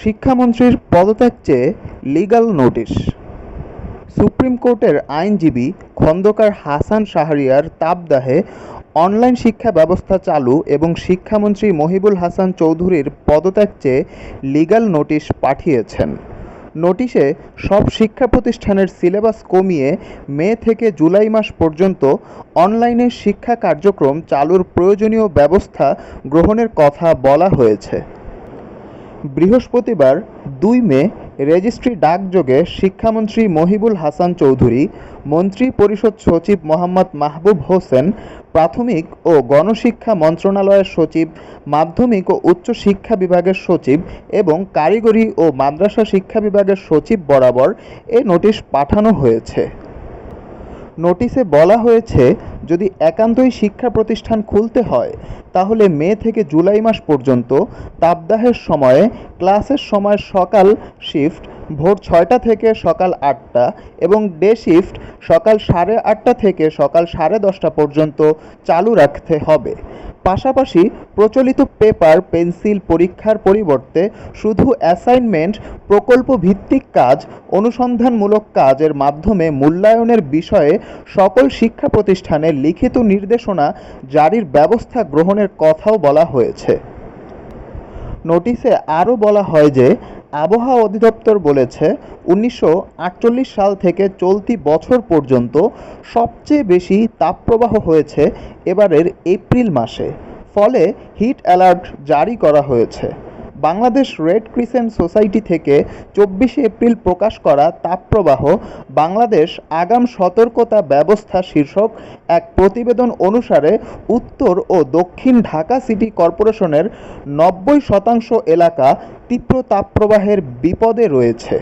শিক্ষামন্ত্রীর পদত্যাগ চেয়ে লিগাল নোটিশ সুপ্রিম কোর্টের আইনজীবী খন্দকার হাসান শাহরিয়ার তাবদাহে অনলাইন শিক্ষা ব্যবস্থা চালু এবং শিক্ষামন্ত্রী মহিবুল হাসান চৌধুরীর পদত্যাগ চেয়ে লিগাল নোটিশ পাঠিয়েছেন। নোটিশে সব শিক্ষা প্রতিষ্ঠানের সিলেবাস কমিয়ে মে থেকে জুলাই মাস পর্যন্ত অনলাইনে শিক্ষা কার্যক্রম চালুর প্রয়োজনীয় ব্যবস্থা গ্রহণের কথা বলা হয়েছে। বৃহস্পতিবার দুই মে রেজিস্ট্রি ডাকযোগে শিক্ষামন্ত্রী মহিবুল হাসান চৌধুরী, মন্ত্রী পরিষদ সচিব মোহাম্মদ মাহবুব হোসেন, প্রাথমিক ও গণশিক্ষা মন্ত্রণালয়ের সচিব, মাধ্যমিক ও উচ্চ শিক্ষা বিভাগের সচিব এবং কারিগরি ও মাদ্রাসা শিক্ষা বিভাগের সচিব বরাবর এ নোটিশ পাঠানো হয়েছে। নোটিশে বলা হয়েছে যদি একান্তই শিক্ষা প্রতিষ্ঠান খুলতে হয়, তাহলে মে থেকে জুলাই মাস পর্যন্ত তাপদাহের সময়ে ক্লাসের সময় সকাল শিফট ভোর ছয়টা থেকে সকাল আটটা এবং ডে শিফট সকাল সাড়ে আটটা থেকে সকাল সাড়ে দশটা পর্যন্ত চালু রাখতে হবে। পাশাপাশি প্রচলিত পেপার, পেন্সিল পরীক্ষার পরিবর্তে শুধু অ্যাসাইনমেন্ট প্রকল্প ভিত্তিক কাজ, অনুসন্ধানমূলক কাজের মাধ্যমে মূল্যায়নের বিষয়ে সকল শিক্ষা প্রতিষ্ঠানে লিখিত নির্দেশনা জারির ব্যবস্থা গ্রহণের কথাও বলা হয়েছে। নোটিশে আরও বলা হয় যে আবহাওয়া অধিদপ্তর বলেছে, উনিশশো আটচল্লিশ সাল থেকে চলতি বছর পর্যন্ত সবচেয়ে বেশি তাপপ্রবাহ হয়েছে এবারের এপ্রিল মাসে। ফলে হিট অ্যালার্ট জারি করা হয়েছে। বাংলাদেশ রেড ক্রিসেন্ট সোসাইটি থেকে চব্বিশে এপ্রিল প্রকাশ করা তাপপ্রবাহ বাংলাদেশ আগাম সতর্কতা ব্যবস্থা শীর্ষক এক প্রতিবেদন অনুসারে উত্তর ও দক্ষিণ ঢাকা সিটি কর্পোরেশনের নব্বই শতাংশ এলাকা তীব্র তাপপ্রবাহের বিপদে রয়েছে।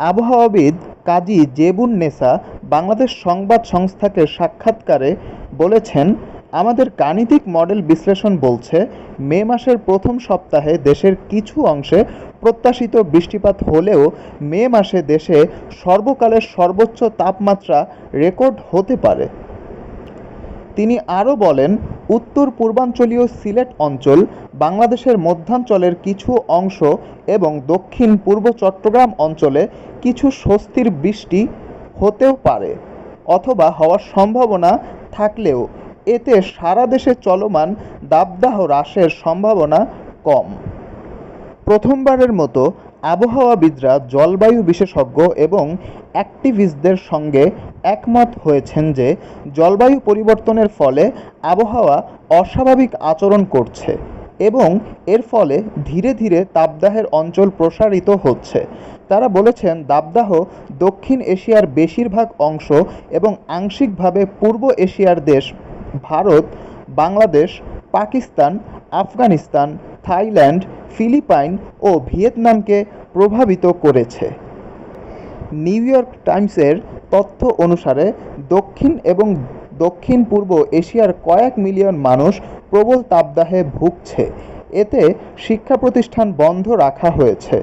আবহাওয়াবিদ কাজী জেবুন নেসা বাংলাদেশ সংবাদ সংস্থাকে সাক্ষাৎকারে বলেছেন আমাদের গাণিতিক মডেল বিশ্লেষণ বলছে, মে মাসের প্রথম সপ্তাহে দেশের কিছু অংশে প্রত্যাশিত বৃষ্টিপাত হলেও মে মাসে দেশে সর্বকালের সর্বোচ্চ তাপমাত্রা রেকর্ড হতে পারে। তিনি আরও বলেন, উত্তর পূর্বাঞ্চলীয় সিলেট অঞ্চল, বাংলাদেশের মধ্যাঞ্চলের কিছু অংশ এবং দক্ষিণ পূর্ব চট্টগ্রাম অঞ্চলে কিছু স্বস্তির বৃষ্টি হতেও পারে, অথবা হওয়ার সম্ভাবনা থাকলেও এতে সারা দেশে চলমান দাবদাহ হ্রাসের সম্ভাবনা কম। প্রথমবারের মতো আবহাওয়াবিদরা জলবায়ু বিশেষজ্ঞ এবং অ্যাক্টিভিস্টদের সঙ্গে একমত হয়েছেন যে জলবায়ু পরিবর্তনের ফলে আবহাওয়া অস্বাভাবিক আচরণ করছে এবং এর ফলে ধীরে ধীরে তাপদাহের অঞ্চল প্রসারিত হচ্ছে। তারা বলেছেন, দাবদাহ দক্ষিণ এশিয়ার বেশিরভাগ অংশ এবং আংশিকভাবে পূর্ব এশিয়ার দেশ ভারত, বাংলাদেশ, পাকিস্তান, আফগানিস্তান, থাইল্যান্ড, ফিলিপাইন ও ভিয়েতনামকে প্রভাবিত করেছে। নিউ ইয়র্ক টাইমসের তথ্য অনুসারে দক্ষিণ এবং দক্ষিণ পূর্ব এশিয়ার কয়েক মিলিয়ন মানুষ প্রবল তাপদাহে ভুগছে। এতে শিক্ষা প্রতিষ্ঠান বন্ধ রাখা হয়েছে।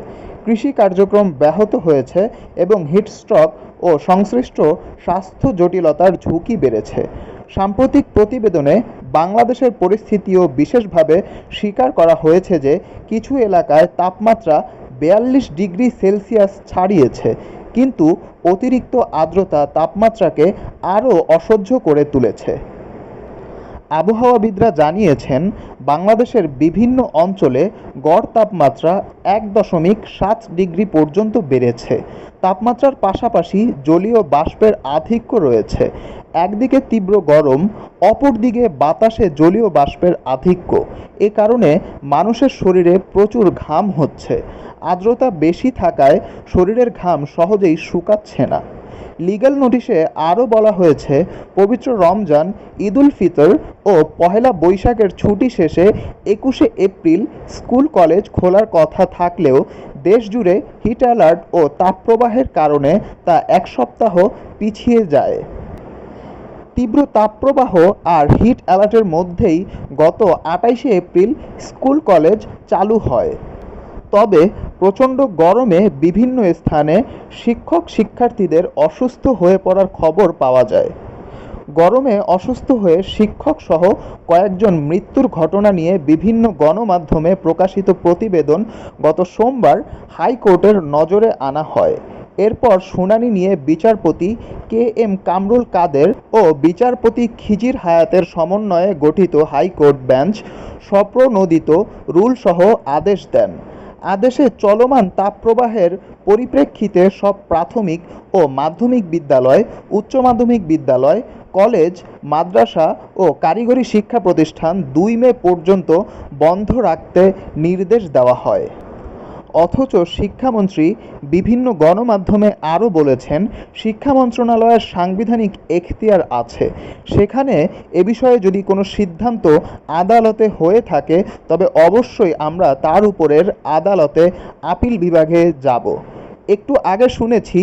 কৃষি কার্যক্রম ব্যাহত হয়েছে এবং হিটস্ট্রোক ও সংশ্লিষ্ট স্বাস্থ্য জটিলতার ঝুঁকি বেড়েছে। সাম্প্রতিক প্রতিবেদনে বাংলাদেশের পরিস্থিতিও বিশেষভাবে স্বীকার করা হয়েছে যে কিছু এলাকায় তাপমাত্রা বেয়াল্লিশ ডিগ্রি সেলসিয়াস ছাড়িয়েছে। কিন্তু অতিরিক্ত আর্দ্রতা তাপমাত্রাকে আরও অসহ্য করে তুলেছে। আবহাওয়াবিদরা জানিয়েছেন, বাংলাদেশের বিভিন্ন অঞ্চলে গড় তাপমাত্রা এক দশমিক সাত ডিগ্রি পর্যন্ত বেড়েছে। তাপমাত্রার পাশাপাশি জলীয় বাষ্পের আধিক্য রয়েছে। একদিকে তীব্র গরম অপরদিকে বাতাসে জলীয় বাষ্পের আধিক্য। এ কারণে মানুষের শরীরে প্রচুর ঘাম হচ্ছে। আর্দ্রতা বেশি থাকায় শরীরের ঘাম সহজেই শুকাচ্ছে না। লিগ্যাল নোটিশে আরও বলা হয়েছে, পবিত্র রমজান ঈদুল ফিতর ও পহেলা বৈশাখের ছুটি শেষে একুশে এপ্রিল স্কুল কলেজ খোলার কথা থাকলেও দেশজুড়ে হিট অ্যালার্ট ও তাপপ্রবাহের কারণে তা এক সপ্তাহ পিছিয়ে যায়। তীব্র তাপপ্রবাহ আর হিট অ্যালার্টের মধ্যেই গত আটাইশে এপ্রিল স্কুল কলেজ চালু হয়। তবে প্রচণ্ড গরমে বিভিন্ন স্থানে শিক্ষক শিক্ষার্থীদের অসুস্থ হয়ে পড়ার খবর পাওয়া যায়। গরমে অসুস্থ হয়ে শিক্ষক সহ কয়েকজন মৃত্যুর ঘটনা নিয়ে বিভিন্ন গণমাধ্যমে প্রকাশিত প্রতিবেদন গত সোমবার হাইকোর্টের নজরে আনা হয়। এরপর শুনানি নিয়ে বিচারপতি কে এম কামরুল কাদের ও বিচারপতি খিজির হায়াতের সমন্বয়ে গঠিত হাইকোর্ট বেঞ্চ স্বপ্রণোদিত রুলসহ আদেশ দেন। আদেশে চলমান তাপপ্রবাহের পরিপ্রেক্ষিতে সব প্রাথমিক ও মাধ্যমিক বিদ্যালয়, উচ্চ মাধ্যমিক বিদ্যালয়, কলেজ, মাদ্রাসা ও কারিগরি শিক্ষা প্রতিষ্ঠান দুই মে পর্যন্ত বন্ধ রাখতে নির্দেশ দেওয়া হয়। অথচ শিক্ষামন্ত্রী বিভিন্ন গণমাধ্যমে আরও বলেছেন, শিক্ষা মন্ত্রণালয়ের সাংবিধানিক এখতিয়ার আছে। সেখানে এ বিষয়ে যদি কোনো সিদ্ধান্ত আদালতে হয়ে থাকে, তবে অবশ্যই আমরা তার উপরের আদালতে আপিল বিভাগে যাব। একটু আগে শুনেছি,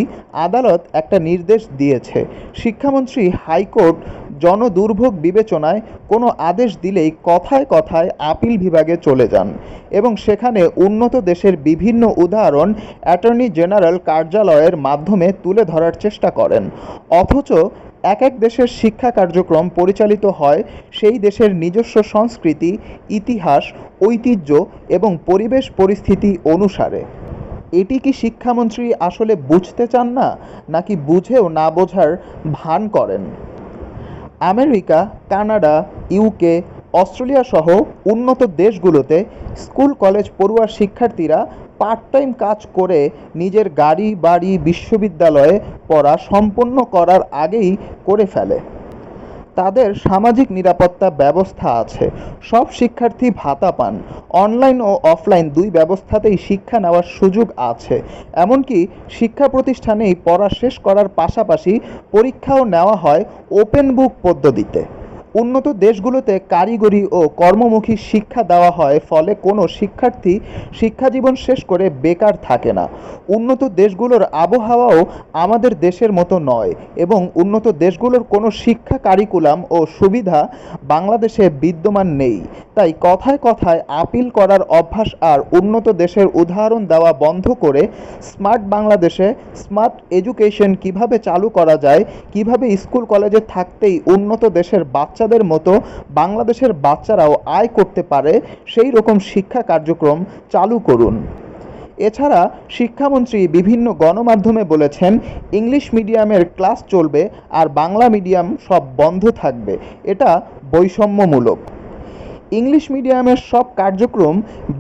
আদালত একটা নির্দেশ দিয়েছে। শিক্ষামন্ত্রী হাইকোর্ট জনদুর্ভোগ বিবেচনায় কোনো আদেশ দিলেই কথায় কথায় আপিল বিভাগে চলে যান এবং সেখানে উন্নত দেশের বিভিন্ন উদাহরণ অ্যাটর্নি জেনারেল কার্যালয়ের মাধ্যমে তুলে ধরার চেষ্টা করেন। অথচ এক এক দেশের শিক্ষা কার্যক্রম পরিচালিত হয়, সেই দেশের নিজস্ব সংস্কৃতি, ইতিহাস, ঐতিহ্য এবং পরিবেশ পরিস্থিতি অনুসারে। এটি কি শিক্ষামন্ত্রী আসলে বুঝতে চান না, নাকি বুঝেও না বোঝার ভান করেন? আমেরিকা, কানাডা ইউকে অস্ট্রেলিয়া সহ উন্নত দেশগুলোতে স্কুল, কলেজ পড়ুয়ার শিক্ষার্থীরা পার্ট টাইম কাজ করে নিজের গাড়ি, বাড়ি, বিশ্ববিদ্যালয়ে পড়া সম্পন্ন করার আগেই করে ফেলে। তাদের সামাজিক নিরাপত্তা ব্যবস্থা আছে। সব শিক্ষার্থী ভাতা পান। অনলাইন ও অফলাইন দুই ব্যবস্থাতেই শিক্ষা নেওয়ার সুযোগ আছে। এমনকি শিক্ষা প্রতিষ্ঠানেই পড়া শেষ করার পাশাপাশি পরীক্ষাও নেওয়া হয় ওপেন বুক পদ্ধতিতে। উন্নত দেশগুলোতে কারিগরি ও কর্মমুখী শিক্ষা দেওয়া হয়, ফলে কোনো শিক্ষার্থী শিক্ষাজীবন শেষ করে বেকার থাকে না। উন্নত দেশগুলোর আবহাওয়াও আমাদের দেশের মতো নয় এবং উন্নত দেশগুলোর কোনো শিক্ষা কারিকুলাম ও সুবিধা বাংলাদেশে বিদ্যমান নেই। তাই কথায় কথায় আপিল করার অভ্যাস আর উন্নত দেশের উদাহরণ দেওয়া বন্ধ করে স্মার্ট বাংলাদেশে স্মার্ট এডুকেশন কীভাবে চালু করা যায়, কীভাবে স্কুল কলেজে থাকতেই উন্নত দেশের বাচ্চাদের মতো বাংলাদেশের বাচ্চারাও আয় করতে পারে, সেই রকম শিক্ষা কার্যক্রম চালু করুন। এছাড়া শিক্ষামন্ত্রী বিভিন্ন গণমাধ্যমে বলেছেন, ইংলিশ মিডিয়ামের ক্লাস চলবে আর বাংলা মিডিয়াম সব বন্ধ থাকবে। এটা বৈষম্যমূলক। ইংলিশ মিডিয়ামের সব কার্যক্রম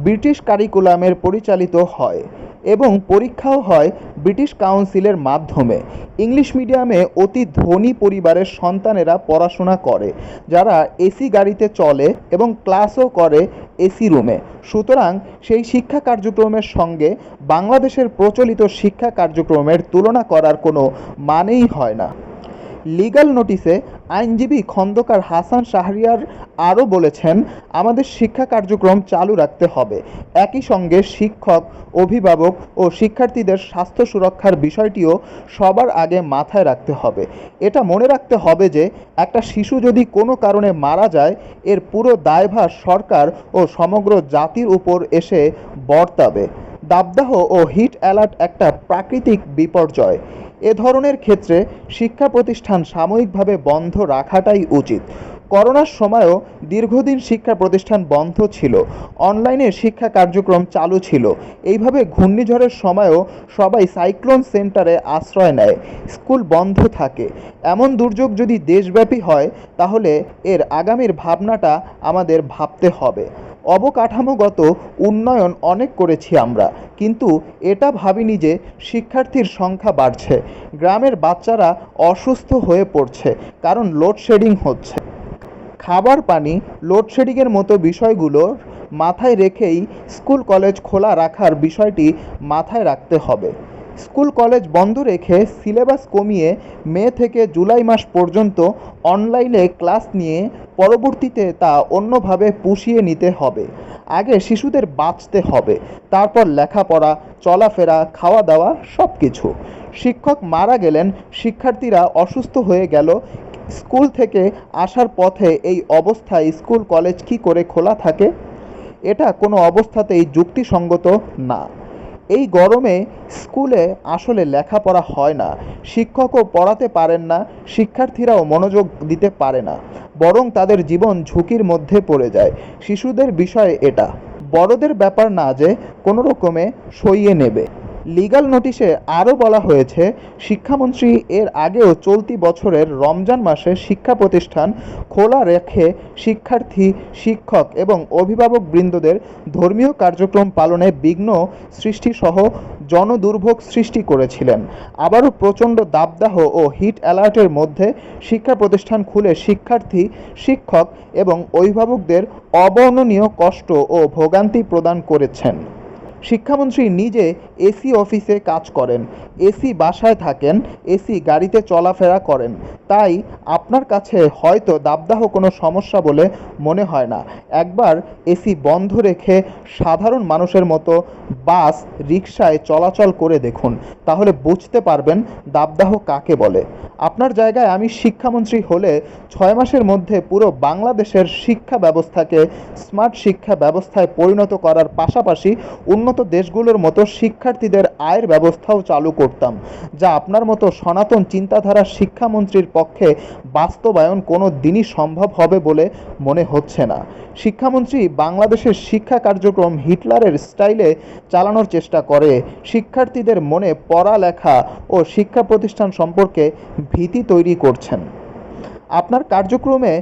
ব্রিটিশ কারিকুলামের পরিচালিত হয়। এবং পরীক্ষাও হয় ব্রিটিশ কাউন্সিলের মাধ্যমে। ইংলিশ মিডিয়ামে অতি ধনী পরিবারের সন্তানেরা পড়াশোনা করে, যারা এসি গাড়িতে চলে এবং ক্লাসও করে এসি রুমে। সুতরাং সেই শিক্ষা কার্যক্রমের সঙ্গে বাংলাদেশের প্রচলিত শিক্ষা কার্যক্রমের তুলনা করার কোনো মানেই হয় না। লিগ্যাল নোটিশে আইনজীবী খন্দকার হাসান শাহরিয়ার আরও বলেছেন, আমাদের শিক্ষা কার্যক্রম চালু রাখতে হবে। একই সঙ্গে শিক্ষক, অভিভাবক ও শিক্ষার্থীদের স্বাস্থ্য সুরক্ষার বিষয়টিও সবার আগে মাথায় রাখতে হবে। এটা মনে রাখতে হবে যে, একটা শিশু যদি কোনো কারণে মারা যায়, এর পুরো দায়ভার সরকার ও সমগ্র জাতির উপর এসে বর্তাবে। দাবদাহ ও হিট অ্যালার্ট একটা প্রাকৃতিক বিপর্যয়। এ ধরনের ক্ষেত্রে শিক্ষা প্রতিষ্ঠান সাময়িকভাবে বন্ধ রাখাটাই উচিত। করোনার সময়ও দীর্ঘদিন শিক্ষা প্রতিষ্ঠান বন্ধ ছিল। অনলাইনে শিক্ষা কার্যক্রম চালু ছিল। এইভাবে ঘূর্ণিঝড়ের সময়ও সবাই সাইক্লোন সেন্টারে আশ্রয় নেয়। স্কুল বন্ধ থাকে। এমন দুর্যোগ যদি দেশব্যাপী হয়, তাহলে এর আগামীর ভাবনাটা আমাদের ভাবতে হবে। অবকাঠামোগত উন্নয়ন অনেক করেছি আমরা। কিন্তু এটা ভাবিনি যে শিক্ষার্থীর সংখ্যা বাড়ছে। গ্রামের বাচ্চারা অসুস্থ হয়ে পড়ছে, কারণ লোডশেডিং হচ্ছে। খাবার পানি, লোডশেডিংয়ের মতো বিষয়গুলো মাথায় রেখেই স্কুল কলেজ খোলা রাখার বিষয়টি মাথায় রাখতে হবে। স্কুল কলেজ বন্ধ রেখে সিলেবাস কমিয়ে মে থেকে জুলাই মাস পর্যন্ত অনলাইনে ক্লাস নিয়ে পরবর্তীতে তা অন্যভাবে পুষিয়ে নিতে হবে। আগে শিশুদের বাঁচতে হবে, তারপর লেখাপড়া, চলাফেরা খাওয়া দাওয়া সব কিছু শিক্ষক মারা গেলেন, শিক্ষার্থীরা অসুস্থ হয়ে গেল। স্কুল থেকে আসার পথে এই অবস্থায় স্কুল কলেজ কি করে খোলা থাকে? এটা কোনো অবস্থাতেই যুক্তিসঙ্গত না। এই গরমে স্কুলে আসলে লেখাপড়া হয় না, শিক্ষকও পড়াতে পারেন না, শিক্ষার্থীরাও মনোযোগ দিতে পারে না, বরং তাদের জীবন ঝুঁকির মধ্যে পড়ে যায়। শিশুদের বিষয় এটা। বড়দের ব্যাপার না যে কোনো রকমে সইয়ে নেবে। লিগ্যাল নোটিশে আরও বলা হয়েছে, শিক্ষামন্ত্রী এর আগেও চলতি বছরের রমজান মাসে শিক্ষা প্রতিষ্ঠান খোলা রেখে শিক্ষার্থী, শিক্ষক এবং অভিভাবক বৃন্দদের ধর্মীয় কার্যক্রম পালনে বিঘ্ন সৃষ্টিসহ জনদুর্ভোগ সৃষ্টি করেছিলেন। আবারও প্রচণ্ড দাবদাহ ও হিট অ্যালার্টের মধ্যে শিক্ষা প্রতিষ্ঠান খুলে শিক্ষার্থী, শিক্ষক এবং অভিভাবকদের অবর্ণনীয় কষ্ট ও ভোগান্তি প্রদান করেছেন। শিক্ষামন্ত্রী নিজে এসি অফিসে কাজ করেন, এসি বাসায় থাকেন, এসি গাড়িতে চলাফেরা করেন। তাই আপনার কাছে হয়তো দাবদাহ কোনো সমস্যা বলে মনে হয় না। একবার এসি বন্ধ রেখে সাধারণ মানুষের মতো বাস রিকশায় চলাচল করে দেখুন, তাহলে বুঝতে পারবেন দাবদাহ কাকে বলে। আপনার জায়গায় আমি শিক্ষামন্ত্রী হলে ছয় মাসের মধ্যে পুরো বাংলাদেশের শিক্ষা ব্যবস্থাকে, স্মার্ট শিক্ষা ব্যবস্থায় পরিণত করার পাশাপাশি উন্নত দেশগুলোর মতো শিক্ষার্থীদের আয়ের ব্যবস্থাও চালু করতাম, যা আপনার মতো সনাতন চিন্তাধারার শিক্ষামন্ত্রীর পক্ষে বাস্তবায়ন কোনো দিনই সম্ভব হবে বলে মনে হচ্ছে না। শিক্ষামন্ত্রী বাংলাদেশের শিক্ষা কার্যক্রম হিটলারের স্টাইলে চালানোর চেষ্টা করে। শিক্ষার্থীদের মনে পড়ালেখা ও শিক্ষা প্রতিষ্ঠান সম্পর্কে ভীতি তৈরি করছেন। আপনার কার্যক্রমে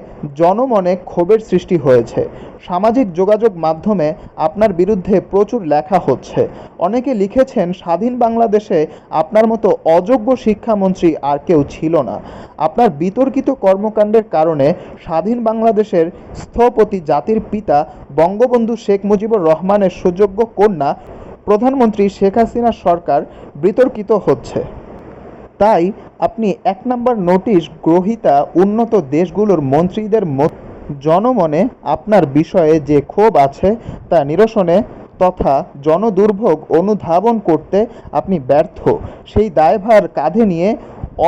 জনমনে ক্ষোভের সৃষ্টি হয়েছে। সামাজিক যোগাযোগ মাধ্যমে আপনার বিরুদ্ধে প্রচুর লেখা হচ্ছে। অনেকে লিখেছেন, স্বাধীন বাংলাদেশে আপনার মতো অযোগ্য শিক্ষামন্ত্রী আর কেউ ছিল না। আপনার বিতর্কিত কর্মকাণ্ডের কারণে স্বাধীন বাংলাদেশের স্থপতি জাতির পিতা বঙ্গবন্ধু শেখ মুজিবুর রহমানের সুযোগ্য কন্যা প্রধানমন্ত্রী শেখ হাসিনা সরকার বিতর্কিত হচ্ছে। তাই আপনি এক নম্বর নোটিশ গ্রহিতা উন্নত দেশগুলোর মন্ত্রীদের জনমনে আপনার বিষয়ে যে ক্ষোভ আছে তা নিরসনে তথা জনদুর্ভোগ অনুধাবন করতে আপনি ব্যর্থ। সেই দায়ভার কাঁধে নিয়ে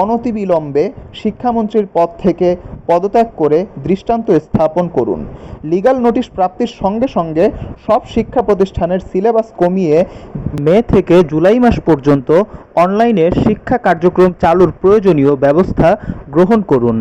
অনতিবিলম্বে শিক্ষামন্ত্রীর পদ থেকে পদত্যাগ করে দৃষ্টান্ত স্থাপন করুন। লিগাল নোটিশ প্রাপ্তির সঙ্গে সঙ্গে সব শিক্ষা প্রতিষ্ঠানের সিলেবাস কমিয়ে মে থেকে জুলাই মাস পর্যন্ত অনলাইনে শিক্ষা কার্যক্রম চালুর প্রয়োজনীয় ব্যবস্থা গ্রহণ করুন।